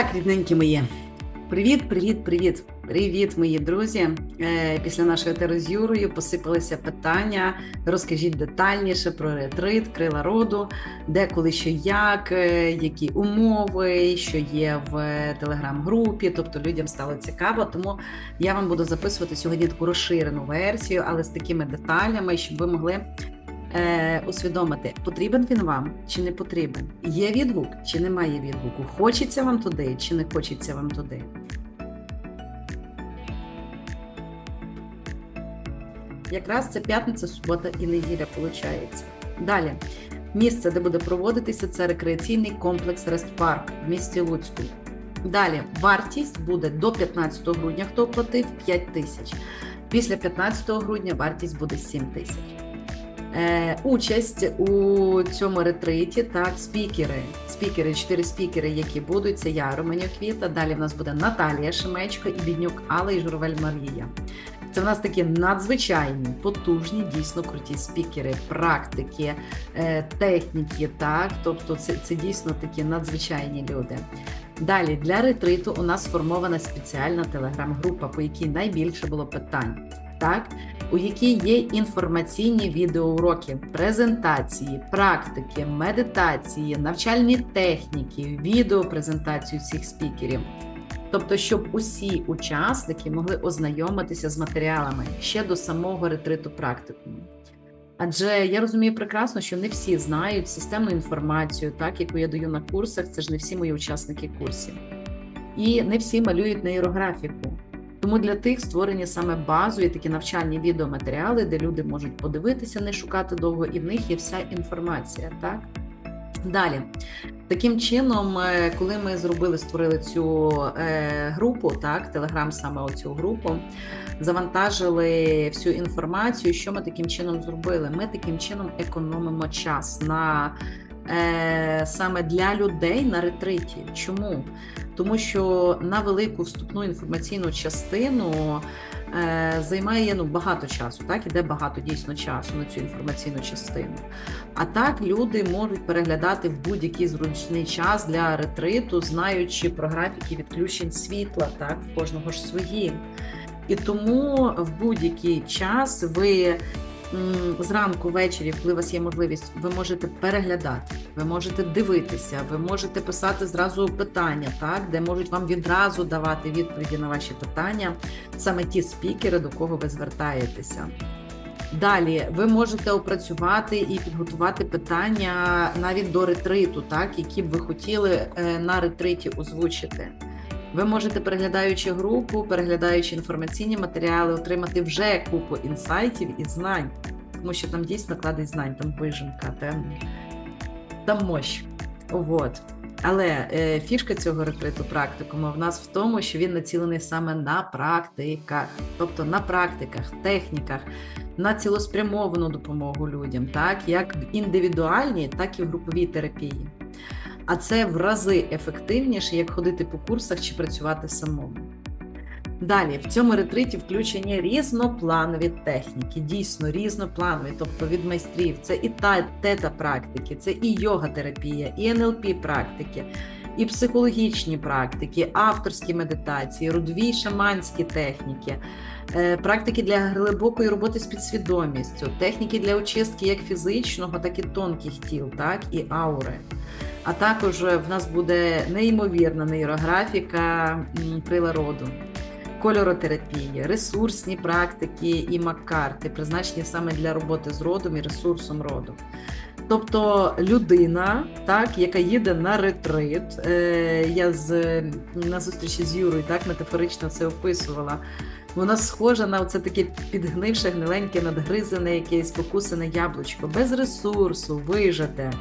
Так, рідненькі мої. Привіт, привіт, привіт, привіт, мої друзі. Е, Після нашої етери з Юрою посипалися питання. Розкажіть детальніше про ретрит, крила роду, де, коли, що, як, е, які умови, що є в телеграм-групі. Тобто людям стало цікаво. Тому я вам буду записувати сьогодні таку розширену версію, але з такими деталями, щоб ви могли е, усвідомити, потрібен він вам чи не потрібен. Є відгук чи немає відгуку? Хочеться вам туди, чи не хочеться вам туди? Якраз це п'ятниця, субота і неділя виходить. Далі. Місце, де буде проводитися, це рекреаційний комплекс Рестпарк в місті Луцьку. Далі вартість буде до 15 грудня, хто оплатив 5 тисяч. Після 15 грудня вартість буде 7 тисяч. Е, участь у цьому ретриті, так, спікери. Спікери, чотири спікери, які будуть, це я, Романюк Квіта. Далі в нас буде Наталія Шемечко і Біднюк Алла і Журавель Марія. Це в нас такі надзвичайні, потужні, дійсно круті спікери, практики, е, техніки. Так, тобто, це, це дійсно такі надзвичайні люди. Далі для ретриту у нас сформована спеціальна телеграм-група, по якій найбільше було питань. Так, у якій є інформаційні відеоуроки, презентації, практики, медитації, навчальні техніки, відеопрезентацію всіх спікерів. Тобто, щоб усі учасники могли ознайомитися з матеріалами ще до самого ретриту практикуму. Адже я розумію прекрасно, що не всі знають системну інформацію, так яку я даю на курсах, це ж не всі мої учасники курсів. І не всі малюють нейрографіку. Тому для тих створені саме базові такі навчальні відеоматеріали, де люди можуть подивитися, не шукати довго, і в них є вся інформація. Так далі, таким чином, е, коли ми зробили, створили цю е, групу, так, Телеграм, саме оцю групу, завантажили всю інформацію. Що ми таким чином зробили? Ми таким чином економимо час на саме для людей на ретриті. Чому? Тому що на велику вступну інформаційну частину е, займає ну, багато часу, так іде багато дійсно часу на цю інформаційну частину. А так люди можуть переглядати в будь-який зручний час для ретриту, знаючи про графіки відключень світла, так в кожного ж свої. І тому в будь-який час ви зранку, ввечері, коли у вас є можливість, ви можете переглядати, ви можете дивитися, ви можете писати зразу питання, так, де можуть вам відразу давати відповіді на ваші питання, саме ті спікери, до кого ви звертаєтеся. Далі ви можете опрацювати і підготувати питання навіть до ретриту, так, які б ви хотіли е, на ретриті озвучити. Ви можете, переглядаючи групу, переглядаючи інформаційні матеріали, отримати вже купу інсайтів і знань, тому що там дійсно кладить знань, там вижимка, там, там мощ. От. Але е, фішка цього ретриту практикуму в нас в тому, що він націлений саме на практиках, тобто на практиках, техніках, на цілеспрямовану допомогу людям, так як в індивідуальній, так і в груповій терапії а це в рази ефективніше, як ходити по курсах чи працювати самому. Далі, в цьому ретриті включені різнопланові техніки, дійсно різнопланові, тобто від майстрів. Це і тета практики, це і йога-терапія, і НЛП практики, і психологічні практики, авторські медитації, родові шаманські техніки, е, практики для глибокої роботи з підсвідомістю, техніки для очистки як фізичного, так і тонких тіл, так і аури. А також в нас буде неймовірна нейрографіка крила роду, кольоротерапія, ресурсні практики і маккарти, призначені саме для роботи з родом і ресурсом роду. Тобто людина, так, яка їде на ретрит, е, я з на зустрічі з Юрою так метафорично це описувала. Вона схожа на це таке підгнивше, гниленьке, надгризане, якесь покусане яблучко, без ресурсу, вижате.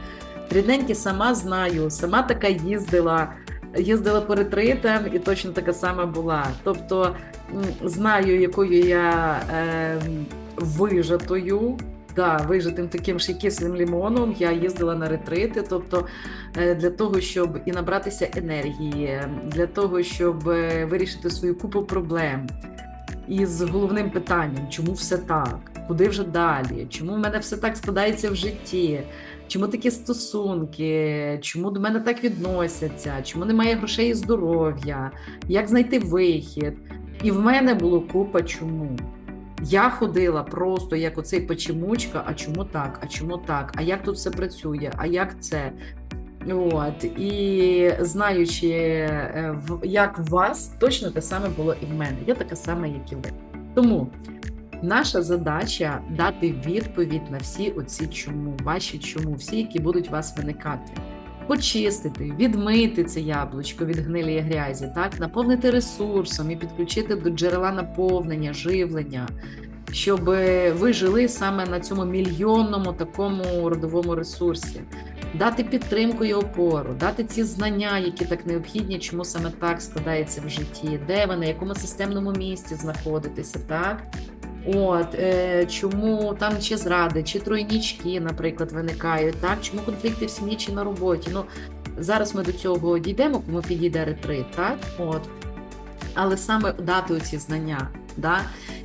Рідненькі сама знаю, сама така їздила, їздила по ретритам і точно така сама була. Тобто знаю, якою я е, вижатою. Да, вижитим таким ще кислим лімоном я їздила на ретрити, тобто е, для того, щоб і набратися енергії, для того, щоб е, вирішити свою купу проблем. І з головним питанням, чому все так, куди вже далі, чому в мене все так складається в житті, чому такі стосунки, чому до мене так відносяться, чому немає грошей і здоров'я, як знайти вихід. І в мене було купа чому. Я ходила просто як оцей почемучка, а чому так, а чому так, а як тут все працює, а як це. От, і знаючи, е, як в вас, точно те саме було і в мене. Я така сама, як і ви. Тому наша задача дати відповідь на всі оці чому, ваші чому, всі, які будуть у вас виникати. Почистити, відмити це яблучко від гнилі і грязі, так, наповнити ресурсом і підключити до джерела наповнення, живлення, щоб ви жили саме на цьому мільйонному такому родовому ресурсі дати підтримку і опору, дати ці знання, які так необхідні, чому саме так складається в житті, де ви на якому системному місці знаходитеся, так? От е, чому там чи зради, чи тройнічки, наприклад, виникають, так? Чому конфлікти в сім'ї чи на роботі? Ну зараз ми до цього дійдемо, кому підійде ретрит, так? От. Але саме дати оці знання, да?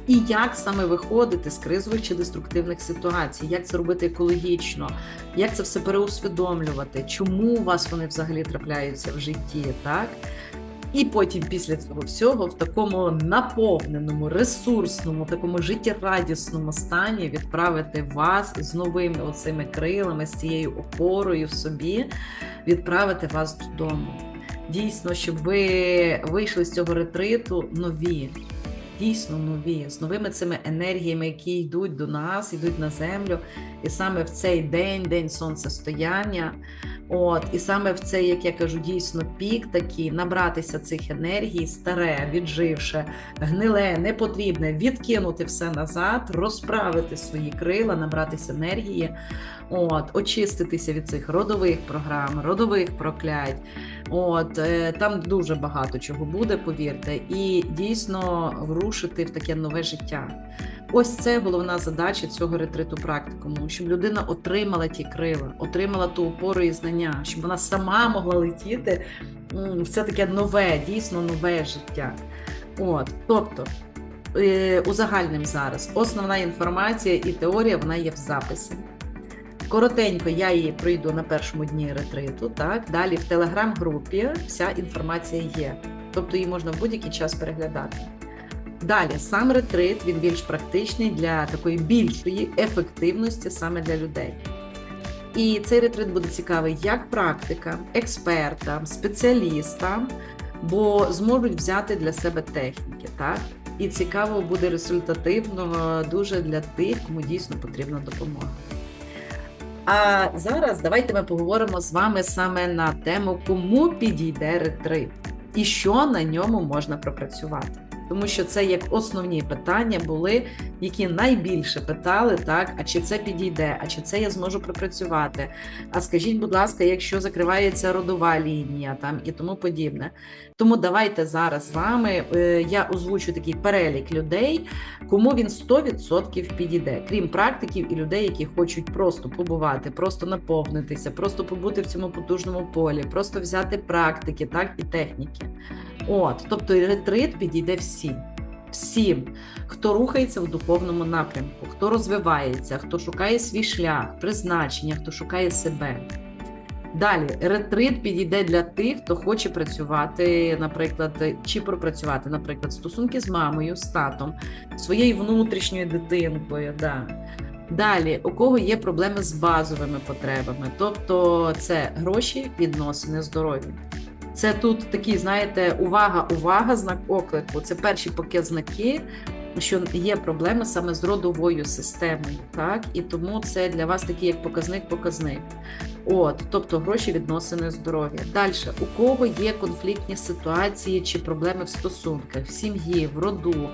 і як саме виходити з кризових чи деструктивних ситуацій, як це робити екологічно, як це все переусвідомлювати, чому у вас вони взагалі трапляються в житті, так? І потім після цього всього в такому наповненому, ресурсному, такому життєрадісному стані відправити вас з новими оцими крилами, з цією опорою в собі, відправити вас додому. Дійсно, щоб ви вийшли з цього ретриту нові, дійсно нові, з новими цими енергіями, які йдуть до нас, йдуть на землю. І саме в цей день, день сонцестояння, от, і саме в цей, як я кажу, дійсно пік такий, набратися цих енергій, старе, відживше, гниле, непотрібне, відкинути все назад, розправити свої крила, набратися енергії, от, очиститися від цих родових програм, родових проклять. От, е, там дуже багато чого буде, повірте, і дійсно врушити в таке нове життя. Ось це головна задача цього ретриту практикуму, щоб людина отримала ті крила, отримала ту опору і знання, щоб вона сама могла летіти в це таке нове, дійсно нове життя. От, тобто, е, узагальним зараз основна інформація і теорія вона є в записі. Коротенько я її пройду на першому дні ретриту. Так далі в телеграм-групі вся інформація є, тобто її можна в будь-який час переглядати. Далі сам ретрит він більш практичний для такої більшої ефективності саме для людей. І цей ретрит буде цікавий як практикам, експертам, спеціалістам, бо зможуть взяти для себе техніки, так? І цікаво буде результативно дуже для тих, кому дійсно потрібна допомога. А зараз давайте ми поговоримо з вами саме на тему, кому підійде ретрит і що на ньому можна пропрацювати. Тому що це як основні питання були, які найбільше питали, так, а чи це підійде, а чи це я зможу пропрацювати. А скажіть, будь ласка, якщо закривається родова лінія там і тому подібне. Тому давайте зараз з вами е, я озвучу такий перелік людей, кому він 100% підійде, крім практиків і людей, які хочуть просто побувати, просто наповнитися, просто побути в цьому потужному полі, просто взяти практики, так і техніки. От, тобто ретрит підійде всім. Всім, хто рухається в духовному напрямку, хто розвивається, хто шукає свій шлях, призначення, хто шукає себе. Далі, ретрит підійде для тих, хто хоче працювати, наприклад, чи пропрацювати, наприклад, стосунки з мамою, з татом, своєю внутрішньою дитинкою. Да. Далі, у кого є проблеми з базовими потребами, тобто це гроші, відносини, здоров'я. Це тут такі, знаєте, увага, увага, знак оклику. Це перші показники, що є проблеми саме з родовою системою, так і тому це для вас такий як показник-показник. От, тобто гроші, відносини, здоров'я. Далі, у кого є конфліктні ситуації чи проблеми в стосунках, в сім'ї, в роду,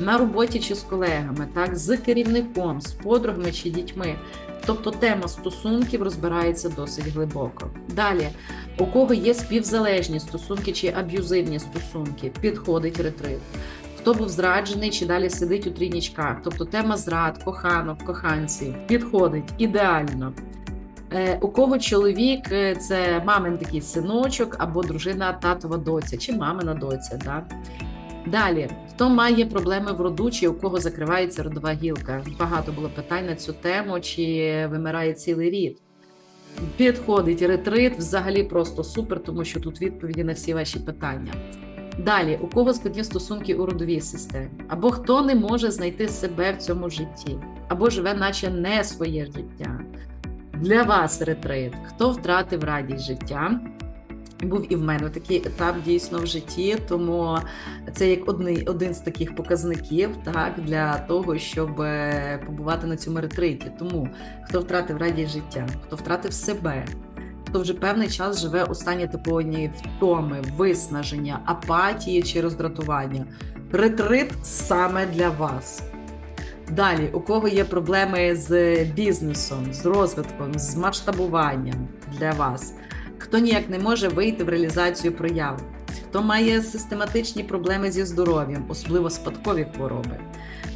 на роботі чи з колегами, так, з керівником, з подругами чи дітьми. Тобто тема стосунків розбирається досить глибоко. Далі, у кого є співзалежні стосунки чи аб'юзивні стосунки, підходить ретрит. Хто був зраджений чи далі сидить у трійнічках, тобто тема зрад, коханок, коханців, підходить ідеально. Е, у кого чоловік е, це мамин такий синочок або дружина татова доця, чи мамина доця. Да? Далі, хто має проблеми в роду, чи у кого закривається родова гілка? Багато було питань на цю тему, чи вимирає цілий рід. Підходить ретрит, взагалі просто супер, тому що тут відповіді на всі ваші питання. Далі, у кого складні стосунки у родовій системі, або хто не може знайти себе в цьому житті, або живе, наче не своє життя. Для вас ретрит, хто втратив радість життя. Був і в мене такий етап дійсно в житті, тому це як один, один з таких показників так, для того, щоб е, побувати на цьому ретриті. Тому хто втратив радість життя, хто втратив себе, хто вже певний час живе у стані такої втоми, виснаження, апатії чи роздратування. Ретрит саме для вас. Далі, у кого є проблеми з бізнесом, з розвитком, з масштабуванням для вас, хто ніяк не може вийти в реалізацію прояв, хто має систематичні проблеми зі здоров'ям, особливо спадкові хвороби.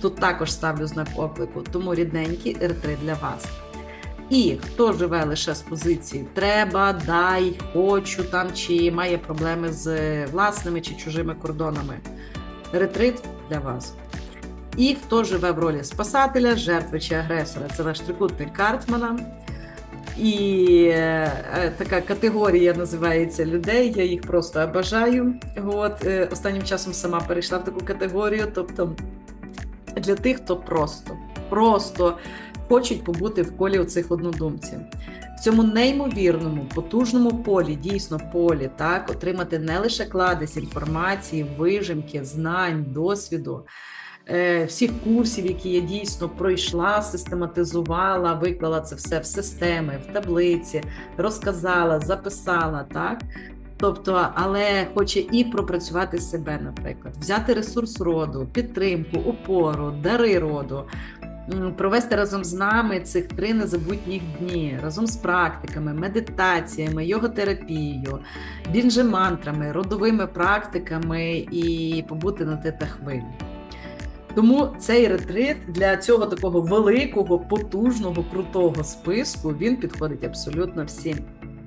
Тут також ставлю знак оклику, тому рідненький ретрит для вас. І хто живе лише з позиції треба, дай, хочу там, чи має проблеми з власними чи чужими кордонами. Ретрит для вас. І хто живе в ролі спасателя, жертви чи агресора. Це ваш трикутник Картмана. І е, така категорія називається людей. Я їх просто бажаю. От е, останнім часом сама перейшла в таку категорію. Тобто для тих, хто просто, просто хочуть побути в колі оцих однодумців. В цьому неймовірному, потужному полі, дійсно полі, так, отримати не лише кладезь інформації, вижимки, знань, досвіду, всіх курсів, які я дійсно пройшла, систематизувала, виклала це все в системи, в таблиці, розказала, записала, так. Тобто, але хоче і пропрацювати себе, наприклад, взяти ресурс роду, підтримку, опору, дари роду, провести разом з нами цих три незабутніх дні, разом з практиками, медитаціями, йоготерапією, бінже-мантрами, родовими практиками і побути на тета хвилі. Тому цей ретрит для цього такого великого, потужного, крутого списку він підходить абсолютно всім.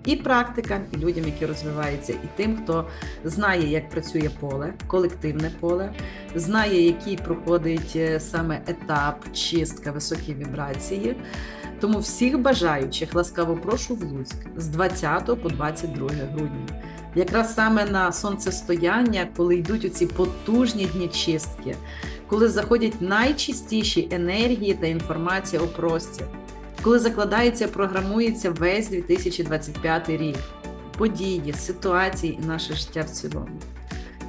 І практикам, і людям, які розвиваються, і тим, хто знає, як працює поле, колективне поле, знає, який проходить е, саме етап чистка високі вібрації. Тому всіх бажаючих ласкаво прошу в Луцьк з 20 по 22 грудня. Якраз саме на сонцестояння, коли йдуть оці потужні дні чистки, коли заходять найчистіші енергії та інформація у простір, коли закладається, програмується весь 2025 рік, події, ситуації і наше життя в цілому.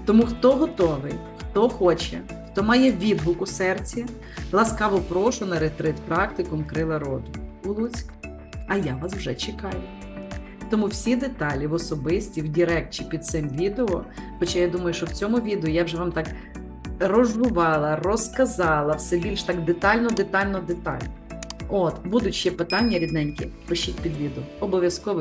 Тому хто готовий, хто хоче, хто має відгук у серці, ласкаво прошу на ретрит практикум Крила роду у Луцьк. А я вас вже чекаю. Тому всі деталі в особисті, в Дірект під цим відео, хоча я думаю, що в цьому відео я вже вам так розжувала, розказала все більш так детально, детально, детально. От, будуть ще питання рідненькі, пишіть під відео. Обов'язково